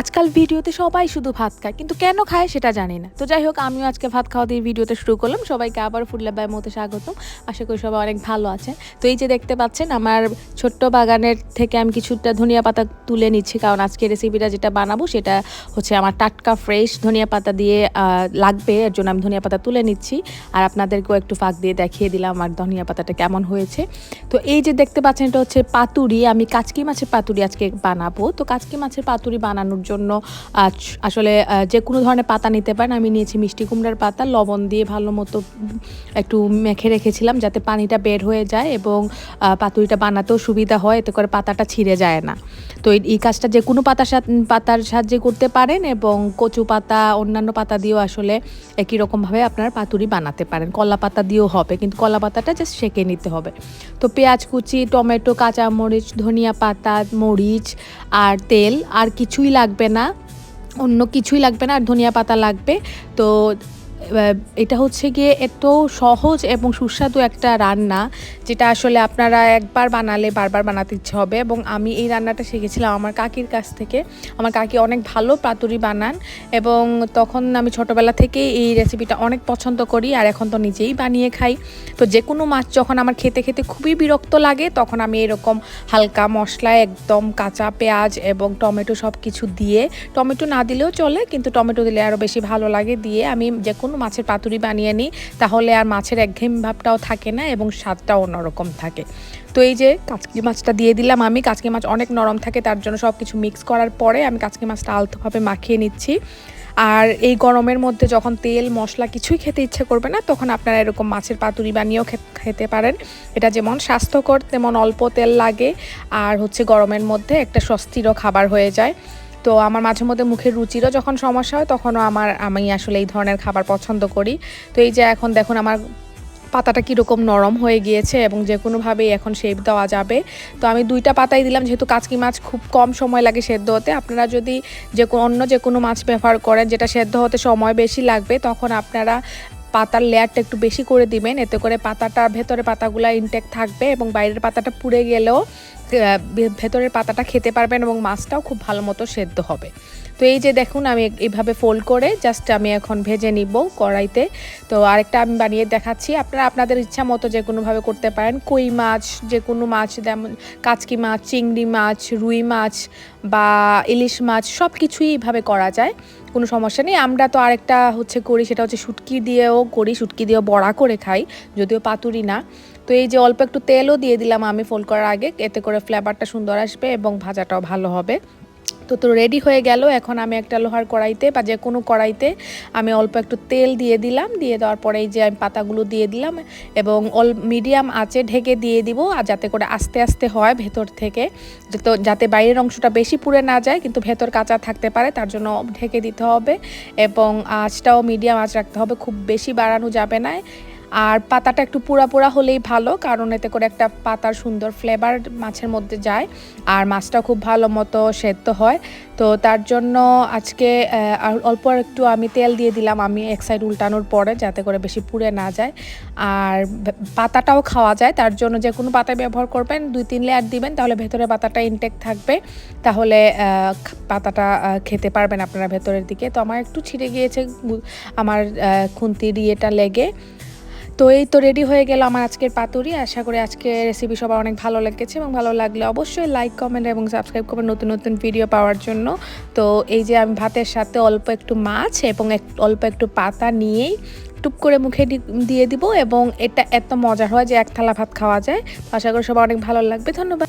আজকাল ভিডিওতে সবাই শুধু ভাত খায়, কিন্তু কেন খায় সেটা জানি না। তো যাই হোক, আমিও আজকে ভাত খাওয়া দিয়ে ভিডিওতে শুরু করলাম। সবাইকে আবার ফুডলাবাই মতো স্বাগতম। আশা করি সবাই অনেক ভালো আছেন। তো এই যে দেখতে পাচ্ছেন, আমার ছোট্ট বাগানের থেকে আমি কিছুটা ধনিয়া পাতা তুলে নিচ্ছি, কারণ আজকে রেসিপিটা যেটা বানাবো সেটা হচ্ছে আমার টাটকা ফ্রেশ ধনিয়া পাতা দিয়ে লাগবে। এর জন্য আমি ধনিয়া পাতা তুলে নিচ্ছি। আর আপনাদেরকেও একটু ফাঁক দিয়ে দেখিয়ে দিলাম আমার ধনিয়া পাতাটা কেমন হয়েছে। তো এই যে দেখতে পাচ্ছেন, এটা হচ্ছে পাতুরি। আমি কাচকি মাছের পাতুরি আজকে বানাবো। তো কাচকি মাছের পাতুরি বানানোর জন্য আসলে যে কোনো ধরনের পাতা নিতে পারেন। আমি নিয়েছি মিষ্টি কুমড়ার পাতা, লবণ দিয়ে ভালো মতো একটু মেখে রেখেছিলাম যাতে পানিটা বের হয়ে যায় এবং পাতুরিটা বানাতেও সুবিধা হয়, এতে করে পাতাটা ছিঁড়ে যায় না। তো এই- কাজটা যে কোনো পাতার পাতার সাহায্যে করতে পারেন এবং কচু পাতা, অন্যান্য পাতা দিয়েও আসলে একই রকমভাবে আপনার পাতুরি বানাতে পারেন। কলা পাতা দিয়েও হবে, কিন্তু কলা পাতাটা জাস্ট সেঁকে নিতে হবে। তো পেঁয়াজ কুচি, টমেটো, কাঁচামরিচ, ধনিয়া পাতা, মরিচ আর তেল, আর কিছুই লাগবে না। অন্য কিছুই লাগবে না আর ধনিয়া পাতা লাগবে। তো এটা হচ্ছে গিয়ে এত সহজ এবং সুস্বাদু একটা রান্না, যেটা আসলে আপনারা একবার বানালে বারবার বানাতে ইচ্ছে হবে। এবং আমি এই রান্নাটা শিখেছিলাম আমার কাকির কাছ থেকে। আমার কাকি অনেক ভালো পাতুরি বানান এবং তখন আমি ছোটোবেলা থেকে এই রেসিপিটা অনেক পছন্দ করি আর এখন তো নিজেই বানিয়ে খাই। তো যে কোনো মাছ যখন আমার খেতে খেতে খুবই বিরক্ত লাগে, তখন আমি এরকম হালকা মশলা, একদম কাঁচা পেঁয়াজ এবং টমেটো সব কিছু দিয়ে, টমেটো না দিলেও চলে, কিন্তু টমেটো দিলে আরও বেশি ভালো লাগে। দিয়ে আমি যে কোনো মাছের পাতুরি বানিয়ে নিই, তাহলে আর মাছের একঘেম ভাবটাও থাকে না এবং স্বাদটাও অন্যরকম থাকে। তো এই যে কাচকি মাছটা দিয়ে দিলাম আমি, কাচকি মাছ অনেক নরম থাকে, তার জন্য সব কিছু মিক্স করার পরে আমি কাচকি মাছটা আলতোভাবে মাখিয়ে নিচ্ছি। আর এই গরমের মধ্যে যখন তেল, মশলা কিছুই খেতে ইচ্ছে করবে না, তখন আপনারা এরকম মাছের পাতুরি বানিয়েও খেতে পারেন। এটা যেমন স্বাস্থ্যকর, তেমন অল্প তেল লাগে, আর হচ্ছে গরমের মধ্যে একটা স্বস্তিরও খাবার হয়ে যায়। তো আমার মাঝে মধ্যে মুখের রুচিরও যখন সমস্যা হয়, তখনও আমার, আমি আসলে এই ধরনের খাবার পছন্দ করি। তো এই যে এখন দেখুন আমার পাতাটা কীরকম নরম হয়ে গিয়েছে এবং যে কোনোভাবেই এখন শেপ দেওয়া যাবে। তো আমি দুইটা পাতাই দিলাম, যেহেতু কাচকি মাছ খুব কম সময় লাগে সেদ্ধ হতে। আপনারা যদি যে অন্য যে কোনো মাছ ব্যবহার করেন যেটা সেদ্ধ হতে সময় বেশি লাগবে, তখন আপনারা পাতার লেয়ারটা একটু বেশি করে দিবেন। এতে করে পাতাটা ভেতরে পাতাগুলো ইনটেক থাকবে এবং বাইরের পাতাটা পুড়ে গেলেও ভেতরের পাতাটা খেতে পারবেন এবং মাছটাও খুব ভালো মতো সেদ্ধ হবে। তো এই যে দেখুন, আমি এইভাবে ফোল্ড করে জাস্ট আমি এখন ভেজে নিব কড়াইতে। তো আরেকটা আমি বানিয়ে দেখাচ্ছি। আপনারা আপনাদের ইচ্ছা মতো যে কোনোভাবে করতে পারেন। কই মাছ, যে কোনো মাছ, যেমন কাচকি মাছ, চিংড়ি মাছ, রুই মাছ বা ইলিশ মাছ সব কিছুই এইভাবে করা যায়। কোনো সমস্যা নেই। আমরা তো আরেকটা হচ্ছে করি, সেটা হচ্ছে শুটকি দিয়েও করি। শুটকি দিয়েও বড়া করে খাই, যদিও পাতুরি না। তো এই যে অল্প একটু তেলও দিয়ে দিলাম আমি ফোল্ড করার আগে, এতে করে ফ্লেভারটা সুন্দর আসবে এবং ভাজাটাও ভালো হবে। তো তো রেডি হয়ে গেল, এখন আমি একটা লোহার কড়াইতে বা যে কোনো কড়াইতে আমি অল্প একটু তেল দিয়ে দিলাম, দিয়ে দেওয়ার পরে এই যে আমি পাতাগুলো দিয়ে দিলাম এবং অল মিডিয়াম আঁচে ঢেকে দিয়ে দিব, আর যাতে করে আস্তে আস্তে হয় ভেতর থেকে। তো যাতে বাইরের অংশটা বেশি পুড়ে না যায়, কিন্তু ভেতর কাঁচা থাকতে পারে, তার জন্য ঢেকে দিতে হবে এবং আঁচটাও মিডিয়াম আঁচ রাখতে হবে, খুব বেশি বাড়ানো যাবে না। আর পাতাটা একটু পোড়া পোড়া হলেই ভালো, কারণ এতে করে একটা পাতার সুন্দর ফ্লেভার মাছের মধ্যে যায়। আর মাছটা খুব ভালো মতো সেদ্ধ হয়। তো তার জন্য আজকে অল্প একটু আমি তেল দিয়ে দিলাম, আমি এক সাইড উল্টানোর পরে, যাতে করে বেশি পুড়ে না যায়। আর পাতাটাও খাওয়া যায়, তার জন্য যে কোনো পাতা ব্যবহার করবেন, দুই তিন লেয়ার দিবেন, তাহলে ভেতরে পাতাটা ইনটেক থাকবে। তাহলে পাতাটা খেতে পারবেন আপনারা ভেতরের দিকে। তো আমার একটু ছিঁড়ে গিয়েছে আমার খুন্তির ইয়েটা লেগে। তো এই তো রেডি হয়ে গেল আমার আজকের পাতুরি। আশা করি আজকে রেসিপি সবার অনেক ভালো লেগেছে এবং ভালো লাগলে অবশ্যই লাইক কমেন্ট এবং সাবস্ক্রাইব করবেন নতুন নতুন ভিডিও পাওয়ার জন্য। তো এই যে আমি ভাতের সাথে অল্প একটু মাছ এবং অল্প একটু পাতা নিয়েই টুপ করে মুখে দিয়ে দিব এবং এটা এত মজা হয় যে এক থালা ভাত খাওয়া যায়। আশা করি সবার অনেক ভালো লাগবে। ধন্যবাদ।